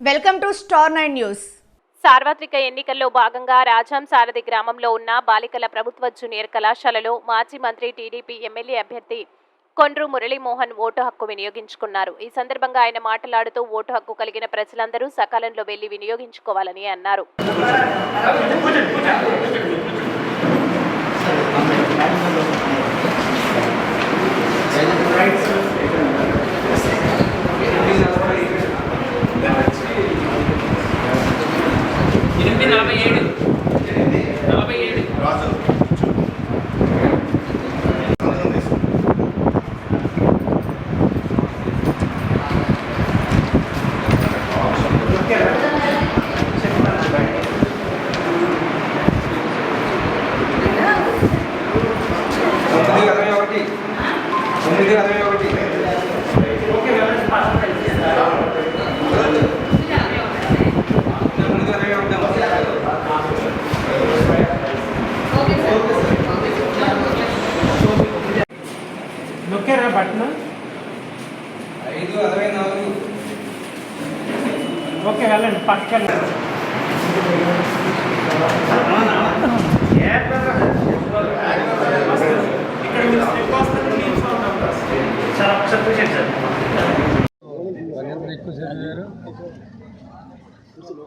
Welcome to star nine news. సార్వత్రిక ఎన్నికల్లో భాగంగా రాజాం సారథి గ్రామంలో ఉన్న బాలికల ప్రభుత్వ జూనియర్ కళాశాలలో మాజీ మంత్రి టీడీపీ ఎమ్మెల్యే అభ్యర్థి కొండ్రు మురళీమోహన్ ఓటు హక్కు వినియోగించుకున్నారు. ఈ సందర్భంగా ఆయన మాట్లాడుతూ ఓటు హక్కు కలిగిన ప్రజలందరూ సకాలంలో వెళ్ళి వినియోగించుకోవాలని అన్నారు. ఎనిమిది నలభై ఏడు నలభై ఏడు తొమ్మిది అరవై ఒకటి తొమ్మిది అరవై ఒకటి తొమ్మిది అరవై ఒకటి నొక్కారా బట్టన్ ఐదు అరవై నాలుగు. ఓకే వెళ్ళండి పక్కకి వెళ్ళండి ఇక్కడ